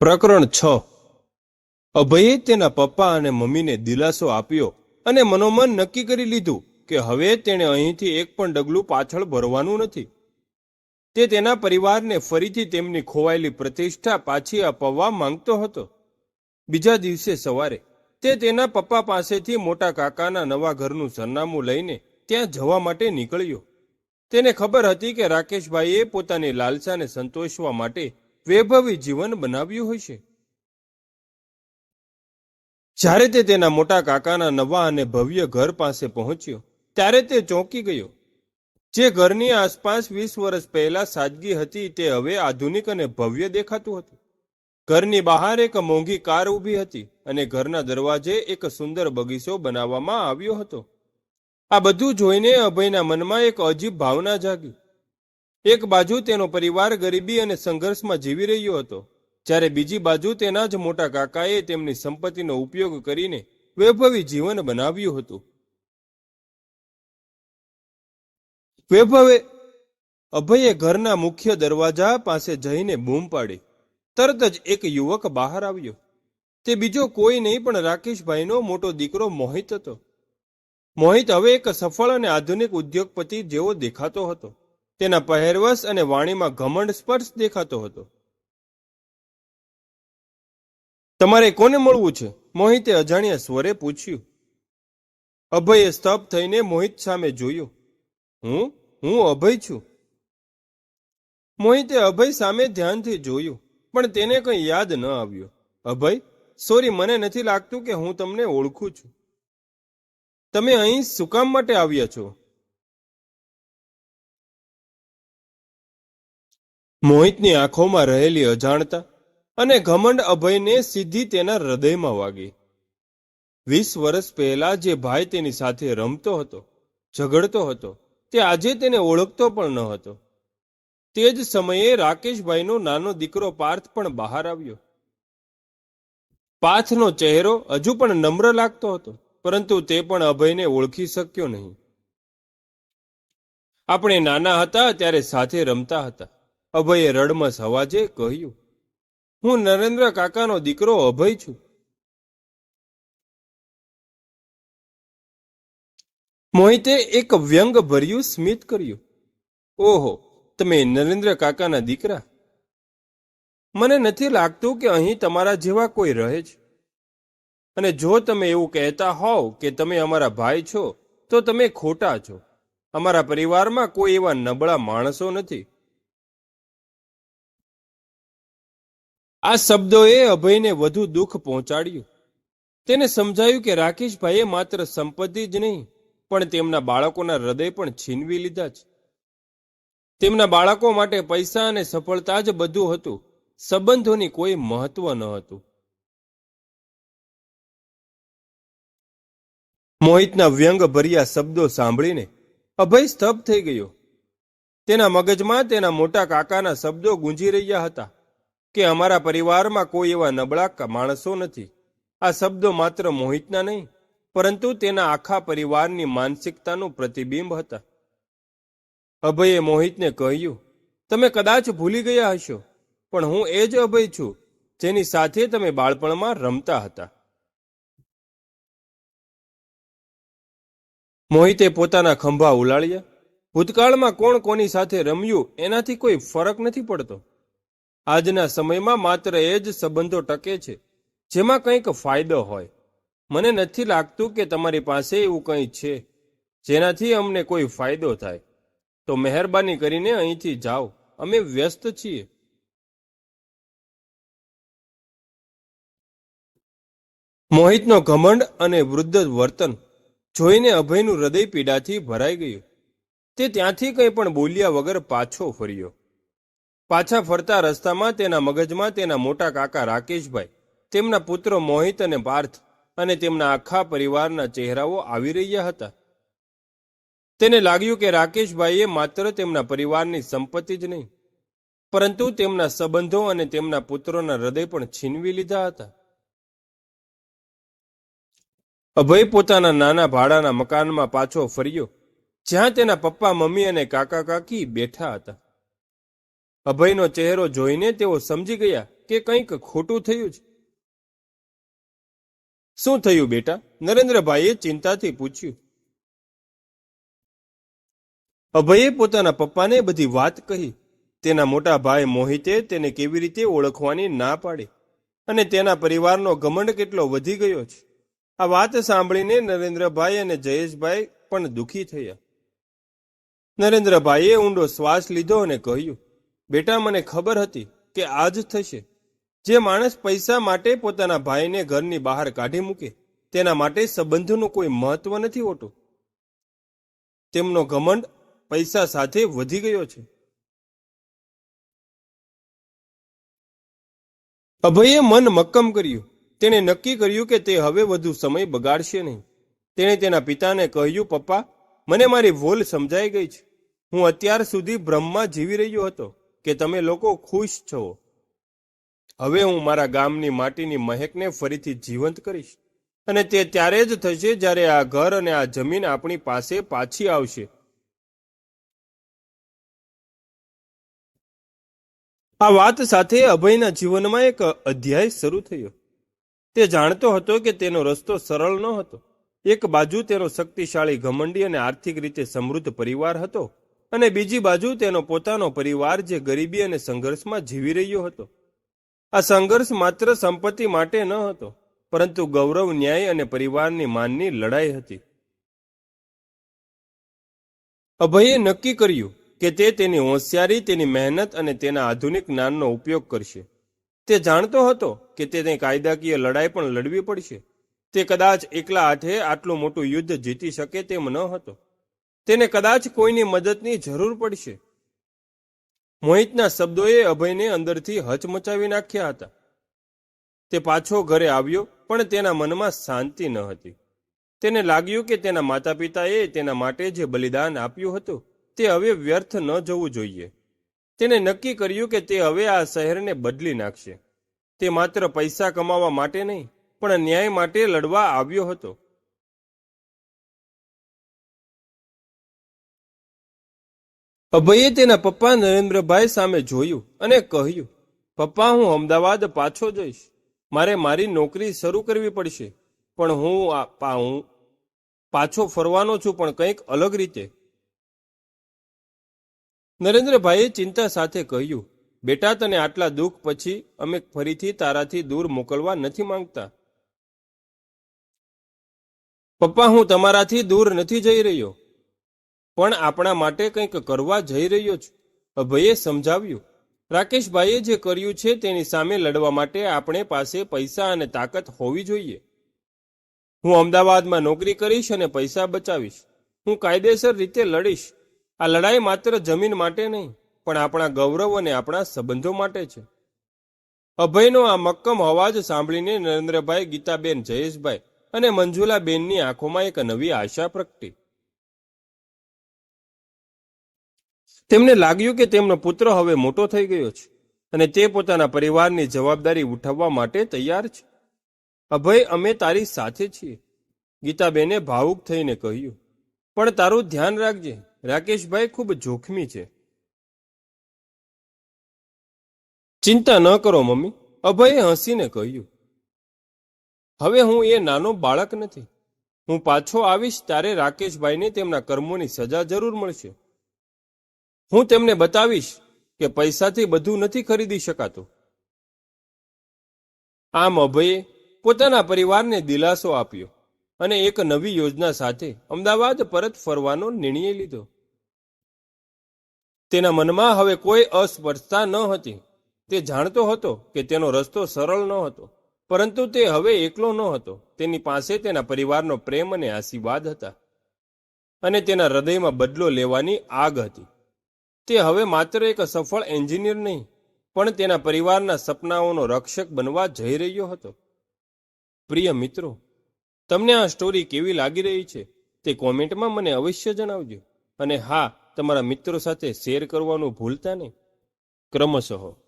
પ્રકરણ છ. અભયે તેના પપ્પા અને મમ્મીને દિલાસો આપ્યો અને મનોમન નક્કી કરી લીધું કે હવે તેણે અહીંથી એક પણ ડગલું પાછળ ભરવાનું નથી. તે તેના પરિવારને ફરીથી તેમની ખોવાયેલી પ્રતિષ્ઠા પાછી અપાવવા માંગતો હતો. બીજા દિવસે સવારે તે તેના પપ્પા પાસેથી મોટા કાકાના નવા ઘરનું સરનામું લઈને ત્યાં જવા માટે નીકળ્યો. તેને ખબર હતી કે રાકેશભાઈએ પોતાની લાલસાને સંતોષવા માટે વૈભવી જીવન બનાવ્યું હોય છે. જ્યારે તે તેના મોટા કાકાના નવા અને ભવ્ય ઘર પાસે પહોંચ્યો, ત્યારે તે ચોંકી ગયો. જે ઘરની આસપાસ વીસ વર્ષ પહેલા સાદગી હતી, તે હવે આધુનિક અને ભવ્ય દેખાતું હતું. ઘરની બહાર એક મોંઘી કાર ઊભી હતી અને ઘરના દરવાજે એક સુંદર બગીચો બનાવવામાં આવ્યો હતો. આ બધું જોઈને અભયના મનમાં એક અજીબ ભાવના જાગી. એક બાજુ તેનો પરિવાર ગરીબી અને સંઘર્ષમાં જીવી રહ્યો હતો. જ્યારે બીજી બાજુ તેના જ મોટા કાકાએ તેમની સંપત્તિનો ઉપયોગ કરીને વૈભવી જીવન બનાવ્યું હતું. વૈભવે અભયે ઘરના મુખ્ય દરવાજા પાસે જઈને બૂમ પાડી. તરત જ એક યુવક બહાર આવ્યો. તે બીજો કોઈ નહીં પણ રાકેશભાઈનો મોટો દીકરો મોહિત હતો. મોહિત હવે એક સફળ અને આધુનિક ઉદ્યોગપતિ જેવો દેખાતો હતો. તેના પહેરવસ અને વાણીમાં ઘમંડ સ્પર્શ દેખાતો હતો. તમારે કોને મળવું છે? મોહિતે અજાણ્યા સ્વરે પૂછ્યું. અભયે સ્તબ્ધ થઈને મોહિત સામે જોયું. હું? હું અભય છું. મોહિતે અભય સામે ધ્યાનથી જોયું, પણ તેને કંઈ યાદ ન આવ્યું. અભય, સોરી, મને નથી લાગતું કે હું તમને ઓળખું છું. તમે અહીં શું કામ માટે આવ્યા છો? મોહિતની આંખોમાં રહેલી અજાણતા અને ઘમંડ અભયને સીધી તેના હૃદયમાં વાગી. વીસ વર્ષ પહેલા જે ભાઈ તેની સાથે રમતો હતો, ઝઘડતો હતો, તે આજે તેને ઓળખતો પણ ન હતો. તે જ સમયે રાકેશભાઈનો નાનો દીકરો પાર્થ પણ બહાર આવ્યો. પાર્થનો ચહેરો હજુ પણ નમ્ર લાગતો હતો, પરંતુ તે પણ અભયને ઓળખી શક્યો નહીં. આપણે નાના હતા ત્યારે સાથે રમતા હતા. અભયે રડમસ અવાજે કહ્યું, હું નરેન્દ્ર કાકાનો દીકરો અભય છું. મોહિતે એક વ્યંગ ભર્યું સ્મિત કર્યું, ઓહો, તમે નરેન્દ્ર કાકાના દીકરા? મને નથી લાગતું કે અહીં તમારા જેવા કોઈ રહે છે. અને જો તમે એવું કહેતા હોવ કે તમે અમારા ભાઈ છો, તો તમે ખોટા છો. અમારા પરિવારમાં કોઈ એવા નબળા માણસો નથી. આ શબ્દોએ અભયને વધુ દુઃખ પહોંચાડ્યું. તેને સમજાયું કે રાકેશભાઈએ માત્ર સંપત્તિ જ નહીં, પણ તેમના બાળકોના હૃદય પણ છીનવી લીધા છે. તેમના બાળકો માટે પૈસા અને સફળતા જ બધું હતું, સંબંધોની કોઈ મહત્વ ન હતું. મોહિતના વ્યંગ ભર્યા શબ્દો સાંભળીને અભય સ્તબ્ધ થઈ ગયો. તેના મગજમાં તેના મોટા કાકાના શબ્દો ગુંજી રહ્યા હતા. કે અમારા પરિવારમાં કોઈ એવા નબળા માણસો નથી. આ શબ્દો માત્ર મોહિતના નહીં, પરંતુ તેના આખા પરિવારની માનસિકતાનું પ્રતિબિંબ હતા. અભયે મોહિતને કહ્યું, તમે કદાચ ભૂલી ગયા હશો, પણ હું એ જ અભય છું, જેની સાથે તમે બાળપણમાં રમતા હતા. મોહિતે પોતાના ખંભા ઉલાળ્યા. ભૂતકાળમાં કોણ કોની સાથે રમ્યું, એનાથી કોઈ ફરક નથી પડતો. આજના સમયમાં માત્ર એ જ સંબંધો ટકે છે, જેમાં કંઈક ફાયદો હોય. મને નથી લાગતું કે તમારી પાસે એવું કંઈ છે, જેનાથી અમને કોઈ ફાયદો થાય. તો મહેરબાની કરીને અહીંથી જાઓ. અમે વ્યસ્ત છીએ. મોહિતનો ઘમંડ અને વૃદ્ધ વર્તન જોઈને અભયનું હૃદય પીડાથી ભરાઈ ગયું. તે ત્યાંથી કંઈ પણ બોલ્યા વગર પાછો ફર્યો. પાછા ફરતા રસ્તામાં તેના મગજમાં તેના મોટા કાકા રાકેશભાઈ, તેમના પુત્રો મોહિત અને પાર્થ અને તેમના આખા પરિવારના ચહેરાઓ આવી રહ્યા હતા. તેને લાગ્યું કે રાકેશભાઈએ માત્ર તેમના પરિવારની સંપત્તિ જ નહીં, પરંતુ તેમના સંબંધો અને તેમના પુત્રોના હૃદય પણ છીનવી લીધા હતા. અભય પોતાના નાના ભાડાના મકાનમાં પાછો ફર્યો, જ્યાં તેના પપ્પા, મમ્મી અને કાકા કાકી બેઠા હતા. અભયનો ચહેરો જોઈને તેઓ સમજી ગયા કે કંઈક ખોટું થયું છે. શું થયું બેટા? નરેન્દ્રભાઈએ ચિંતાથી પૂછ્યું. અભયે પોતાના પપ્પાને બધી વાત કહી. તેના મોટા ભાઈ મોહિતે તેને કેવી રીતે ઓળખવાની ના પાડી અને તેના પરિવારનો ઘમંડ કેટલો વધી ગયો છે. આ વાત સાંભળીને નરેન્દ્રભાઈ અને જયેશભાઈ પણ દુઃખી થયા. નરેન્દ્રભાઈએ ઊંડો શ્વાસ લીધો અને કહ્યું બેટા, મને ખબર હતી કે આજ થશે. જે માણસ પૈસા માટે પોતાના ભાઈને ઘરની બહાર કાઢી મૂકે, તેના માટે સંબંધોનું કોઈ મહત્વ નથી હોતું. તેમનો ઘમંડ પૈસા સાથે વધી ગયો છે. અભયે મન મક્કમ કર્યું. તેણે નક્કી કર્યું કે તે હવે વધુ સમય બગાડશે નહીં. તેણે તેના પિતાને કહ્યું, પપ્પા, મને મારી ભૂલ સમજાઈ ગઈ છે. હું અત્યાર સુધી બ્રહ્મમાં જીવી રહ્યો હતો. કે તમે લોકો ખુશ છો? હવે હું મારા ગામની માટીની મહેકને ફરીથી જીવંત કરીશ. અને તે ત્યારે જ થશે જ્યારે આ ઘર અને આ જમીન આપણી પાસે પાછી આવશે. આ વાત સાથે અભયના જીવનમાં એક અધ્યાય શરૂ થયો. તે જાણતો હતો કે તેનો રસ્તો સરળ ન હતો એક બાજુ તેનો શક્તિશાળી ઘમંડી અને આર્થિક રીતે સમૃદ્ધ પરિવાર હતો. અને બીજી બાજુ તેનો પોતાનો પરિવાર જે ગરીબી અને સંઘર્ષમાં જીવી રહ્યો હતો. આ સંઘર્ષ માત્ર સંપત્તિ માટે ન હતો, પરંતુ ગૌરવ, ન્યાય અને પરિવારની માનની લડાઈ હતી. અભયે નક્કી કર્યું કે તે તેની હોશિયારી, તેની મહેનત અને તેના આધુનિક જ્ઞાનનો ઉપયોગ કરશે. તે જાણતો હતો કે તેને કાયદાકીય લડાઈ પણ લડવી પડશે. તે કદાચ એકલા હાથે આટલું મોટું યુદ્ધ જીતી શકે તેમ ન હતો. તેને કદાચ કોઈની મદદની જરૂર પડશે. મોહિતના શબ્દોએ અભયને અંદરથી હચમચાવી નાખ્યા હતા. તે પાછો ઘરે આવ્યો, પણ તેના મનમાં શાંતિ ન હતી. તેને લાગ્યું કે તેના માતા પિતાએ તેના માટે જે બલિદાન આપ્યું હતું, તે હવે વ્યર્થ ન જવું જોઈએ. તેને નક્કી કર્યું કે તે હવે આ શહેરને બદલી નાખશે. તે માત્ર પૈસા કમાવા માટે નહીં, પણ ન્યાય માટે લડવા આવ્યો હતો. અભયે તેના પપ્પા નરેન્દ્રભાઈ સામે જોયું અને કહ્યું, પપ્પા, હું અમદાવાદ પાછો જઈશ. મારે મારી નોકરી શરૂ કરવી પડશે, પણ હું આ- હું પાછો ફરવાનો છું, પણ કંઈક અલગ રીતે. નરેન્દ્રભાઈએ ચિંતા સાથે કહ્યું, બેટા, તને આટલા દુઃખ પછી અમે ફરીથી તારાથી દૂર મોકલવા નથી માંગતા. પપ્પા, હું તમારાથી દૂર નથી જઈ રહ્યો. પણ આપણા માટે કંઈક કરવા જઈ રહ્યો છું. અભયે સમજાવ્યું. રાકેશભાઈએ જે કર્યું છે તેની સામે લડવા માટે આપણે પાસે પૈસા અને તાકાત હોવી જોઈએ. હું અમદાવાદમાં નોકરી કરીશ અને પૈસા બચાવીશ. હું કાયદેસર રીતે લડીશ. આ લડાઈ માત્ર જમીન માટે નહીં, પણ આપણા ગૌરવ અને આપણા સંબંધો માટે છે. અભયનો આ મક્કમ અવાજ સાંભળીને નરેન્દ્રભાઈ, ગીતાબેન, જયેશભાઈ અને મંજુલાબેનની આંખોમાં એક નવી આશા પ્રગટી. તેમને લાગ્યું કે તેમનો પુત્ર હવે મોટો થઈ ગયો છે અને તે પોતાના પરિવારની જવાબદારી ઉઠાવવા માટે તૈયાર છે. અભય, અમે તારી સાથે છીએ. ગીતાબેને ભાવુક થઈને કહ્યું, પણ તારું ધ્યાન રાખજે. રાકેશભાઈ ખૂબ જોખમી છે. ચિંતા ન કરો મમ્મી. અભયે હસીને કહ્યું, હવે હું એ નાનો બાળક નથી. હું પાછો આવીશ ત્યારે રાકેશભાઈને તેમના કર્મોની સજા જરૂર મળશે. હું તેમને બતાવીશ કે પૈસાથી બધું નથી ખરીદી શકાતું. આમ અભયે પોતાના પરિવારને દિલાસો આપ્યો અને એક નવી યોજના સાથે અમદાવાદ પરત ફરવાનો નિર્ણય લીધો. તેના મનમાં હવે કોઈ અસ્પર્શતા ન હતી. તે જાણતો હતો કે તેનો રસ્તો સરળ ન હતો, પરંતુ તે હવે એકલો ન હતો. તેની પાસે તેના પરિવારનો પ્રેમ અને આશીર્વાદ હતા અને તેના હૃદયમાં બદલો લેવાની આગ હતી. તે હવે માત્ર એક સફળ એન્જિનિયર નહીં, પણ તેના પરિવારના સપનાઓનો રક્ષક બનવા જઈ રહ્યો હતો. પ્રિય મિત્રો, તમને આ સ્ટોરી કેવી લાગી રહી છે તે કોમેન્ટમાં મને અવશ્ય જણાવજો. અને હા, તમારા મિત્રો સાથે શેર કરવાનું ભૂલતા નહીં. ક્રમશઃ